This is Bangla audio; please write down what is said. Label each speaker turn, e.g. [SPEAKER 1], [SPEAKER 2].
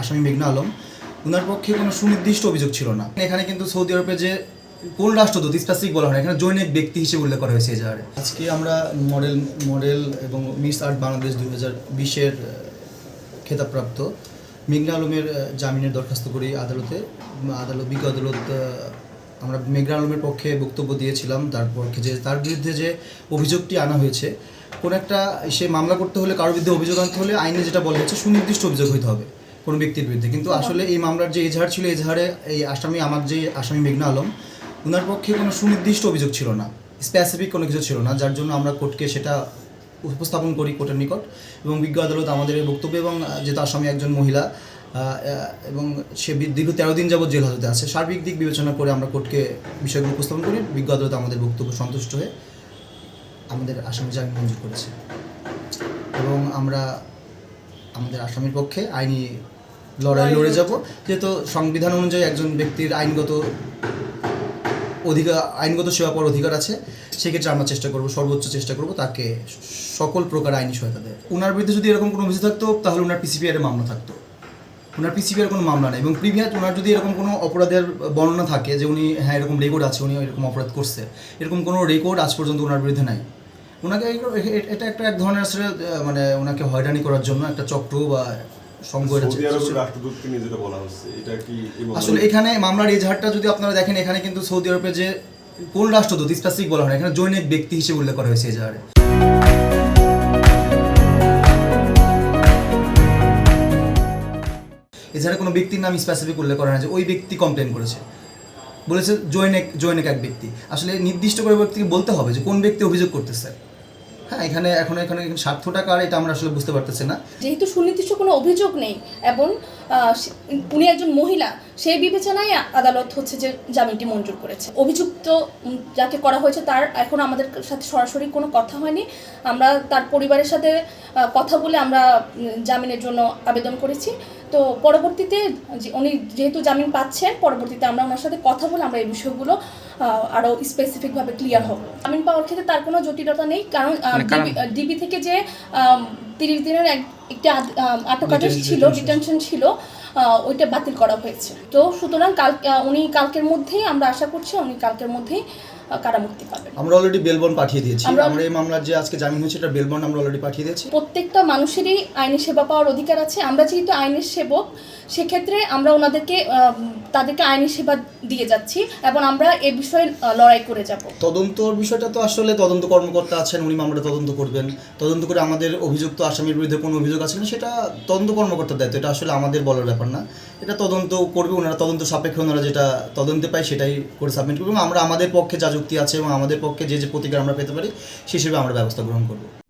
[SPEAKER 1] আসামি মেঘনা আলম। ওনার পক্ষে কোনো সুনির্দিষ্ট অভিযোগ ছিল না। এখানে কিন্তু সৌদি আরবে যে কোন রাষ্ট্রদূত স্পেসিফিক বলা হয় এখানে জৈনিক ব্যক্তি হিসেবে উল্লেখ করা হয়েছে এজাহারে আজকে আমরা মডেল মডেল এবং মিস আর্ট বাংলাদেশ দুই হাজার বিশের খেতাবপ্রাপ্ত মেঘনা আলমের জামিনের দরখাস্ত করি আদালতে। আদালত, বিজ্ঞ আদালত আমরা মেঘনা আলমের পক্ষে বক্তব্য দিয়েছিলাম, তার পক্ষে যে, তার বিরুদ্ধে যে অভিযোগটি আনা হয়েছে, কোন একটা সে মামলা করতে হলে কারোর বিরুদ্ধে অভিযোগ আনতে হলে আইনে যেটা বলা হচ্ছে সুনির্দিষ্ট অভিযোগ হইতে হবে। কোনো ব্যক্তির বিরুদ্ধে। কিন্তু আসলে এই মামলার যে এজাহার ছিল এজাহারে এই আসামি আমার যে আসামি মেঘনা আলম ওনার পক্ষে কোনো সুনির্দিষ্ট অভিযোগ ছিল না স্পেসিফিক কোনো কিছু ছিল না, যার জন্য আমরা কোর্টকে সেটা উপস্থাপন করি কোর্টের নিকট। এবং বিজ্ঞ আদালত আমাদের এই বক্তব্য এবং যেহেতু আসামি একজন মহিলা এবং সে দীর্ঘ তেরো দিন যাবৎ জেল হাজতে আছে, সার্বিক দিক বিবেচনা করে আমরা কোর্টকে বিষয়গুলো উপস্থাপন করি। বিজ্ঞ আদালত আমাদের বক্তব্য সন্তুষ্ট হয়ে আমাদের আসামি জামিন মঞ্জুর করেছে। এবং আমরা আমাদের আসামির পক্ষে আইনি লড়াই লড়ে যাব। যেহেতু সংবিধান অনুযায়ী একজন ব্যক্তির আইনগত অধিকার আইনগত সেবা পাওয়ার অধিকার আছে সেক্ষেত্রে আমরা চেষ্টা করব সর্বোচ্চ চেষ্টা করব তাকে সকল প্রকার আইনি সহায়তা দেয় ওনার বিরুদ্ধে যদি এরকম কোনো অভিযোগ থাকতো তাহলে ওনার পিসিপিআর এর মামলা থাকতো। ওনার পিসিপিআর কোনো মামলা নেই। এবং প্রিভিয়াস ওনার যদি এরকম কোনো অপরাধের বর্ণনা থাকে যে উনি হ্যাঁ এরকম রেকর্ড আছে উনি এরকম অপরাধ করছে এরকম কোনো রেকর্ড আজ পর্যন্ত ওনার বিরুদ্ধে নাই। ওনাকে এটা একটা এক ধরনের আসলে মানে ওনাকে হয়রানি করার জন্য একটা চক্র বা আসলে এখানে মামলার এজাহারটা যদি আপনারা দেখেন এখানে কিন্তু সৌদি আরবে যে কোন রাষ্ট্রদূত স্পেসিফিক বলা হয় এখানে জৈনিক ব্যক্তি হিসেবে উল্লেখ করা হয়েছে এজাহারে। এছাড়া কোনো ব্যক্তির নাম স্পেসিফিক উল্লেখ করা হয় যে ওই ব্যক্তি কমপ্লেন করেছে। বলেছে জৈনিক জৈনিক এক ব্যক্তি। আসলে নির্দিষ্ট করে ব্যক্তিকে বলতে হবে যে কোন ব্যক্তি অভিযোগ করতেছে। হ্যাঁ এখানে এখন এখানে স্বার্থটা কার এটা আমরা আসলে বুঝতে পারতেছি না।
[SPEAKER 2] যেহেতু সুনির্দিষ্ট কোনো অভিযোগ নেই, এবং উনি একজন মহিলা সেই বিবেচনায় আদালত হচ্ছে যে জামিনটি মঞ্জুর করেছে। অভিযুক্ত যাকে করা হয়েছে তার এখন আমাদের সাথে সরাসরি কোনো কথা হয়নি। আমরা তার পরিবারের সাথে কথা বলে আমরা জামিনের জন্য আবেদন করেছি। তো পরবর্তীতে উনি যেহেতু জামিন পাচ্ছেন পরবর্তীতে আমরা ওনার সাথে কথা বলে আমরা এই বিষয়গুলো আহ, আরও স্পেসিফিকভাবে ক্লিয়ার হব। জামিন পাওয়ার ক্ষেত্রে তার কোনো জটিলতা নেই কারণ ডিবি থেকে যে তিরিশ দিনের এক- একটি আটক ছিল। ডিটেনশন ছিল ওইটা বাতিল করা হয়েছে। তো সুতরাং কাল উনি কালকের মধ্যেই আমরা আশা করছি উনি কালকের মধ্যেই কারামুক্তি পাবেন।
[SPEAKER 1] আমরা অলরেডি বেলবন পাঠিয়ে দিয়েছি।
[SPEAKER 2] আমরা-
[SPEAKER 1] এই মামলার যে আজকে জামিন হয়েছে এটা বেলবন আমরা অলরেডি পাঠিয়ে দিয়েছি।
[SPEAKER 2] প্রত্যেকটা মানুষেরই আইনি সেবা পাওয়ার অধিকার আছে। আমরা যেহেতু আইনের সেবক সেক্ষেত্রে আমরা ওনাদেরকে তাদেরকে আইনি সেবা দিয়ে যাচ্ছি এবং আমরা এ বিষয়ে লড়াই করে যাব।
[SPEAKER 1] তদন্তর বিষয়টা তো আসলে তদন্ত কর্মকর্তা আছেন, উনি মামলাটা তদন্ত করবেন। তদন্ত করে আমাদের অভিযুক্ত আসামির বিরুদ্ধে কোনো অভিযোগ আছে না সেটা তদন্ত কর্মকর্তার দায়িত্ব, এটা আসলে আমাদের বলার ব্যাপার না। এটা তদন্ত করবে, ওনারা তদন্ত সাপেক্ষে ওনারা যেটা তদন্তে পায় সেটাই করে সাবমিট করবে এবং আমরা আমাদের পক্ষে যা যুক্তি আছে এবং আমাদের পক্ষে যে যে প্রতিকার আমরা পেতে পারি, সে হিসেবে আমরা ব্যবস্থা গ্রহণ করব।